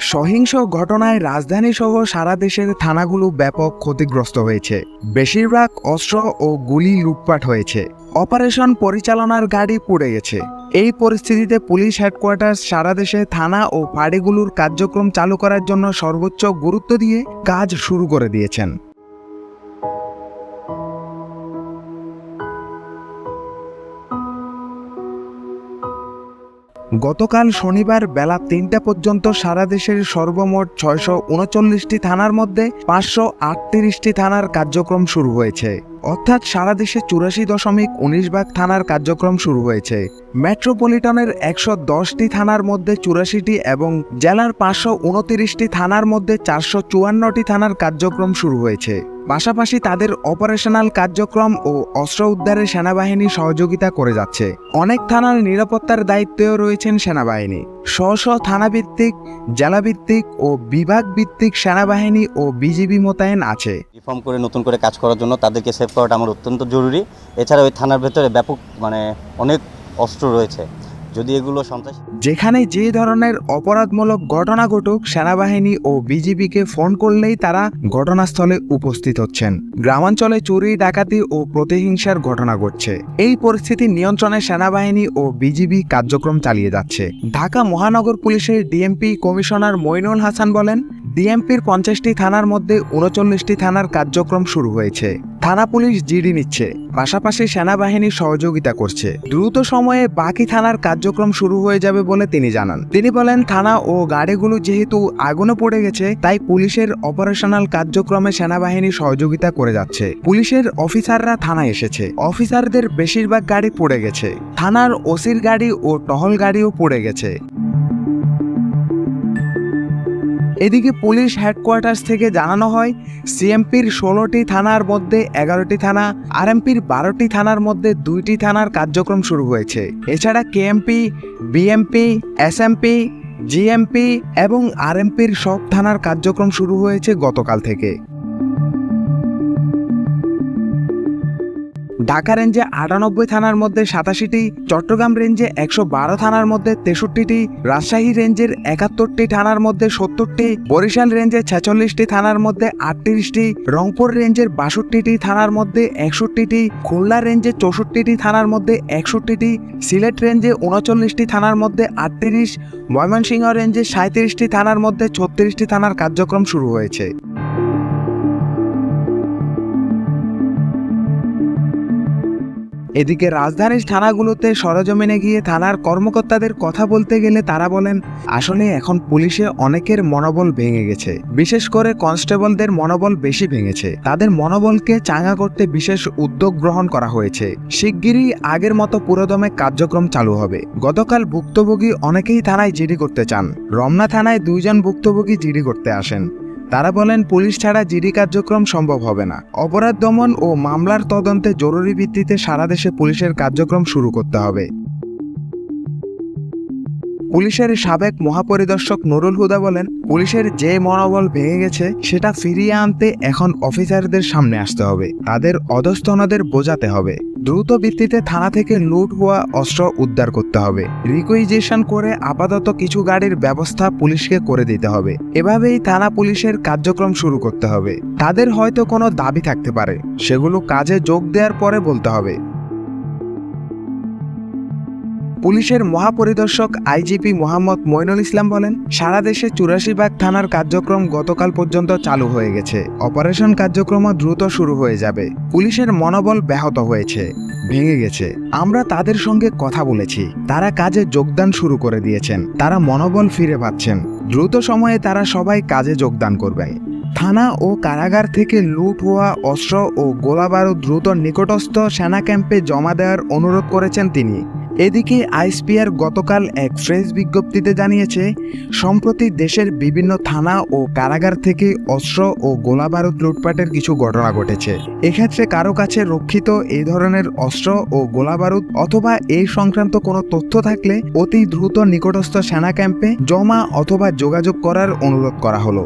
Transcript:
সহিংস ঘটনায় রাজধানী সহ সারা দেশের থানাগুলো ব্যাপক ক্ষতিগ্রস্ত হয়েছে। বেশিরভাগ অস্ত্র ও গুলি লুটপাট হয়েছে। অপারেশন পরিচালনার গাড়ি পুড়ে গেছে। এই পরিস্থিতিতে পুলিশ হেডকোয়ার্টার সারা দেশে থানা ও ফাঁড়িগুলোর কার্যক্রম চালু করার জন্য সর্বোচ্চ গুরুত্ব দিয়ে কাজ শুরু করে দিয়েছেন। গতকাল শনিবার বেলা তিনটা পর্যন্ত সারা দেশের সর্বমোট ছয়শো উনচল্লিশটি থানার মধ্যে পাঁচশো আটত্রিশটি থানার কার্যক্রম শুরু হয়েছে। অর্থাৎ সারা দেশে চুরাশি দশমিক উনিশ ভাগ থানার কার্যক্রম শুরু হয়েছে। মেট্রোপলিটনের একশো দশটি থানার মধ্যে চুরাশিটি এবং জেলার পাঁচশো উনতিরিশটি থানার মধ্যে চারশো চুয়ান্নটি থানার কার্যক্রম শুরু হয়েছে। পাশাপাশি তাদের অপারেশনাল কার্যক্রম ও অস্ত্র উদ্ধারে সেনাবাহিনী সহযোগিতা করে যাচ্ছে। অনেক থানার নিরাপত্তার দায়িত্বেও রয়েছেন সেনাবাহিনী। স্ব স্ব থানাভিত্তিক, জেলাভিত্তিক ও বিভাগ ভিত্তিক সেনাবাহিনী ও বিজিবি মোতায়েন আছে। রিফর্ম করে নতুন করে কাজ করার জন্য তাদেরকে সেভ করাটা আমার অত্যন্ত জরুরি। এছাড়া ওই থানার ভেতরে ব্যাপক মানে অনেক অস্ত্র রয়েছে। যদি এগুলো সন্ত্রাস যেখানে যে ধরনের অপরাধমূলক ঘটনা ঘটুক, সেনাবাহিনী ও বিজিবিকে ফোন করলেই তারা ঘটনাস্থলে উপস্থিত হচ্ছেন। গ্রামাঞ্চলে চুরি, ডাকাতি ও প্রতিহিংসার ঘটনা ঘটছে। এই পরিস্থিতি নিয়ন্ত্রণে সেনাবাহিনী ও বিজিবি কার্যক্রম চালিয়ে যাচ্ছে। ঢাকা মহানগর পুলিশের ডিএমপি কমিশনার মইনুল হাসান বলেন, ডিএমপির পঞ্চাশটি থানার মধ্যে উনচল্লিশটি থানার কার্যক্রম শুরু হয়েছে। থানা পুলিশ জিডি নিচ্ছে। পাশাপাশি সেনাবাহিনী সহযোগিতা করছে। দ্রুত সময়ে বাকি থানার কার্যক্রম শুরু হয়ে যাবে বলে তিনি জানান। তিনি বলেন, থানা ও গাড়িগুলো যেহেতু আগুনে পড়ে গেছে, তাই পুলিশের অপারেশনাল কার্যক্রমে সেনাবাহিনী সহযোগিতা করে যাচ্ছে। পুলিশের অফিসাররা থানায় এসেছে। অফিসারদের বেশিরভাগ গাড়ি পড়ে গেছে। থানার ওসির গাড়ি ও টহল গাড়িও পড়ে গেছে। এদিকে পুলিশ হেডকোয়ার্টার্স থেকে জানানো হয় সিএমপির ষোলোটি থানার মধ্যে এগারোটি থানা আর এমপির বারোটি থানার মধ্যে দুইটি থানার কার্যক্রম শুরু হয়েছে। এছাড়া কেএমপি বিএমপি এসএমপি জিএমপি এবং আরএমপির সব থানার কার্যক্রম শুরু হয়েছে গতকাল থেকে। ঢাকা রেঞ্জে আটানব্বই থানার মধ্যে সাতাশিটি, চট্টগ্রাম রেঞ্জে একশো বারো থানার মধ্যে তেষট্টিটি, রাজশাহী রেঞ্জের একাত্তরটি থানার মধ্যে সত্তরটি, বরিশাল রেঞ্জে ছেচল্লিশটি থানার মধ্যে আটত্রিশটি, রংপুর রেঞ্জের বাষট্টিটি থানার মধ্যে একষট্টিটি, খুলনা রেঞ্জে চৌষট্টিটি থানার মধ্যে একষট্টিটি, সিলেট রেঞ্জে উনচল্লিশটি থানার মধ্যে আটত্রিশ, ময়মনসিংহ রেঞ্জে সাঁত্রিশটি থানার মধ্যে ছত্রিশটি থানার কার্যক্রম শুরু হয়েছে। এদিকে রাজধানীর থানাগুলোতে সরজমিনে গিয়ে থানার কর্মকর্তাদের কথা বলতে গেলে তারা বলেন, আসলে এখন পুলিশে অনেকের মনোবল ভেঙে গেছে। বিশেষ করে কনস্টেবলদের মনোবল বেশি ভেঙেছে। তাদের মনোবলকে চাঙ্গা করতে বিশেষ উদ্যোগ গ্রহণ করা হয়েছে। শিগগিরই আগের মতো পুরোদমে কার্যক্রম চালু হবে। গতকাল ভুক্তভোগী অনেকেই থানায় জিডি করতে চান। রমনা থানায় দুইজন ভুক্তভোগী জিডি করতে আসেন। তারা বলেন, পুলিশ ছাড়া জিডি কার্যক্রম সম্ভব হবে না। অপরাধ দমন ও মামলার তদন্তে জরুরি ভিত্তিতে সারা দেশে পুলিশের কার্যক্রম শুরু করতে হবে। পুলিশের সাবেক মহাপরিদর্শক নুরুল হুদা বলেন, পুলিশের যে মনোবল ভেঙে গেছে, সেটা ফিরিয়ে আনতে এখন অফিসারদের সামনে আসতে হবে। তাদের অধস্তনদের বোঝাতে হবে। দ্রুত ভিত্তিতে থানা থেকে লুট হওয়া অস্ত্র উদ্ধার করতে হবে। রিকুইজেশন করে আপাতত কিছু গাড়ির ব্যবস্থা পুলিশকে করে দিতে হবে। এভাবেই থানা পুলিশের কার্যক্রম শুরু করতে হবে। তাদের হয়তো কোনো দাবি থাকতে পারে। সেগুলো কাজে যোগ দেওয়ার পরে বলতে হবে। পুলিশের মহাপরিদর্শক আইজিপি মোহাম্মদ মইনুল ইসলাম বলেন, সারা দেশে চুরাশি ভাগ থানার কার্যক্রম গতকাল পর্যন্ত চালু হয়ে গেছে। অপারেশন কার্যক্রমও দ্রুত শুরু হয়ে যাবে। পুলিশের মনোবল ব্যাহত হয়েছে, ভেঙে গেছে। আমরা তাদের সঙ্গে কথা বলেছি। তারা কাজে যোগদান শুরু করে দিয়েছেন। তারা মনোবল ফিরে পাচ্ছেন। দ্রুত সময়ে তারা সবাই কাজে যোগদান করবেন। থানা ও কারাগার থেকে লুট হওয়া অস্ত্র ও গোলাবারুদ দ্রুত নিকটস্থ সেনা ক্যাম্পে জমা দেওয়ার অনুরোধ করেছেন তিনি। এদিকে আইসপিআর গতকাল এক প্রেস বিজ্ঞপ্তিতে জানিয়েছে, সম্প্রতি দেশের বিভিন্ন থানা ও কারাগার থেকে অস্ত্র ও গোলাবারুদ লুটপাটের কিছু ঘটনা ঘটেছে। এক্ষেত্রে কারও কাছে রক্ষিত এই ধরনের অস্ত্র ও গোলাবারুদ অথবা এই সংক্রান্ত কোনো তথ্য থাকলে অতি দ্রুত নিকটস্থ সেনা ক্যাম্পে জমা অথবা যোগাযোগ করার অনুরোধ করা হলো।